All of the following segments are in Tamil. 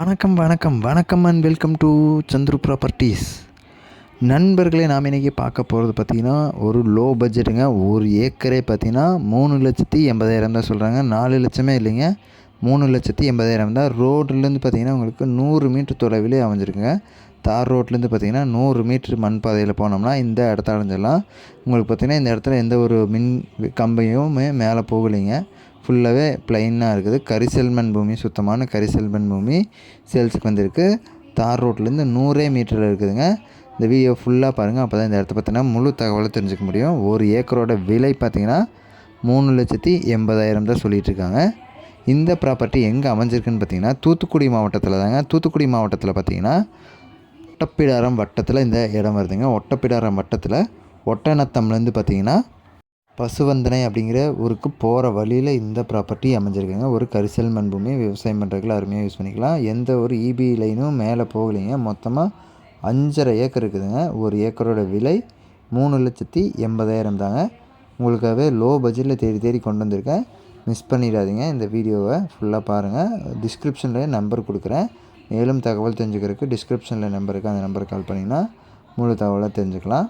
வணக்கம் வணக்கம் வணக்கம் and welcome to Chandru properties நண்பர்களே நாம் இன்றைக்கி பார்க்க போகிறது பார்த்திங்கன்னா ஒரு லோ பட்ஜெட்டுங்க ஒரு ஏக்கரே பார்த்திங்கன்னா மூணு லட்சத்தி எண்பதாயிரம் தான் சொல்கிறாங்க நாலு லட்சமே இல்லைங்க. மூணு லட்சத்தி எண்பதாயிரம் தான். ரோட்லேருந்து பார்த்திங்கன்னா உங்களுக்கு நூறு மீட்டர் தொலைவிலே அமைஞ்சிருக்குங்க. தார் ரோட்லேருந்து பார்த்திங்கன்னா நூறு மீட்ரு மண் பாதையில் போனோம்னா இந்த இடத்த அடைஞ்சிடலாம். உங்களுக்கு பார்த்திங்கன்னா இந்த இடத்துல எந்த ஒரு மின் கம்பியுமே மேலே போகலைங்க. ஃபுல்லாகவே ப்ளைனாக இருக்குது. கரிசல்மண் பூமி சுத்தமான கரிசல்மண் பூமி சேல்ஸுக்கு வந்திருக்கு. தார் ரோட்லேருந்து நூறே மீட்டரில் இருக்குதுங்க. இந்த வீடியோ ஃபுல்லாக பாருங்கள் அப்போ தான் இந்த இடத்த பார்த்தீங்கன்னா முழு தகவலை தெரிஞ்சுக்க முடியும். ஒரு ஏக்கரோட விலை பார்த்திங்கன்னா மூணு லட்சத்தி எண்பதாயிரம் தான் சொல்லிகிட்டு இருக்காங்க. இந்த ப்ராப்பர்ட்டி எங்கே அமைஞ்சிருக்குன்னு பார்த்தீங்கன்னா தூத்துக்குடி மாவட்டத்தில் தாங்க. தூத்துக்குடி மாவட்டத்தில் பார்த்தீங்கன்னா ஒட்டப்பிடாரம் வட்டத்தில் இந்த இடம் வருதுங்க. ஒட்டப்பிடாரம் வட்டத்தில் ஒட்டநத்தம்லேருந்து பார்த்தீங்கன்னா பசுவந்தனை அப்படிங்கிற ஊருக்கு போகிற வழியில் இந்த ப்ராப்பர்ட்டி அமைஞ்சிருக்குங்க. ஒரு கரிசல் மண் பூமி விவசாயம் பண்ணுறதுக்குலாம் அருமையாக யூஸ் பண்ணிக்கலாம். எந்த ஒரு இபி லைனும் மேலே போகலைங்க. மொத்தமாக அஞ்சரை ஏக்கர் இருக்குதுங்க. ஒரு ஏக்கரோட விலை மூணு லட்சத்தி எண்பதாயிரம் தாங்க. உங்களுக்காகவே லோ பட்ஜெட்டில் தேடி தேடி கொண்டு வந்திருக்கேன். மிஸ் பண்ணிடாதீங்க. இந்த வீடியோவை ஃபுல்லாக பாருங்கள் டிஸ்கிரிப்ஷனில் நம்பர் கொடுக்குறேன். மேலும் தகவல் தெரிஞ்சுக்கிறதுக்கு டிஸ்கிரிப்ஷனில் நம்பருக்கு அந்த நம்பருக்கு கால் பண்ணிங்கன்னா முழு தகவலாக தெரிஞ்சுக்கலாம்.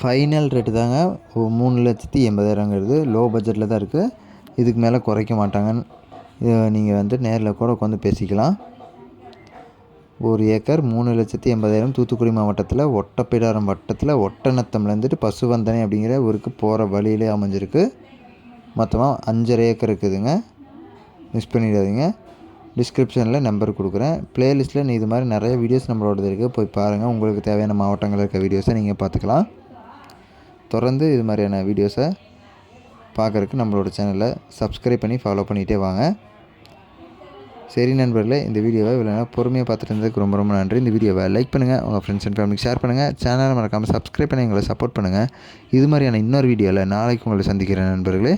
ஃபைனல் ரேட்டு தாங்க. ஓ மூணு லட்சத்தி எண்பதாயிரங்கிறது. லோ பட்ஜெட்டில் தான் இருக்குது இதுக்கு மேலே குறைக்க மாட்டாங்கன்னு நீங்கள் வந்து நேரில் கூட உட்காந்து பேசிக்கலாம். ஒரு ஏக்கர் மூணு லட்சத்தி எண்பதாயிரம் தூத்துக்குடி மாவட்டத்தில் ஒட்டப்பிடாரம் வட்டத்தில் ஒட்டநத்தம்லேருந்துட்டு பசுவந்தனை அப்படிங்கிற ஊருக்கு போகிற வழியிலே அமைஞ்சிருக்கு. மொத்தமாக அஞ்சரை ஏக்கர் இருக்குதுங்க. மிஸ் பண்ணிடாதீங்க. டிஸ்கிரிப்ஷனில் நம்பர் கொடுக்குறேன். ப்ளேலிஸ்ட்டில் நீ இது மாதிரி நிறைய வீடியோஸ் நம்மளோடது இருக்குது போய் பாருங்கள் உங்களுக்கு தேவையான மாவட்டங்களில் இருக்க வீடியோஸை நீங்கள் பார்த்துக்கலாம். தொடர்ந்து இது மாதிரியான வீடியோஸை பார்க்குறக்கு நம்மளோட சேனலை சப்ஸ்கிரைப் பண்ணி ஃபாலோ பண்ணிகிட்டே வாங்க. சரி நண்பர்களே இந்த வீடியோவை இவ்வளோ பொறுமையாக பார்த்துட்டு இருந்ததுக்கு ரொம்ப ரொம்ப நன்றி. இந்த வீடியோவை லைக் பண்ணுங்கள் உங்கள் ஃப்ரெண்ட்ஸ் அண்ட் ஃபேமிலிக்கு ஷேர் பண்ணுங்கள் சேனலை மறக்காமல் சப்ஸ்கிரைப் பண்ணி எங்களை சப்போர்ட் பண்ணுங்கள் இது மாதிரியான இன்னொரு வீடியோவில் நாளைக்கு உங்களை சந்திக்கிறேன் நண்பர்களே.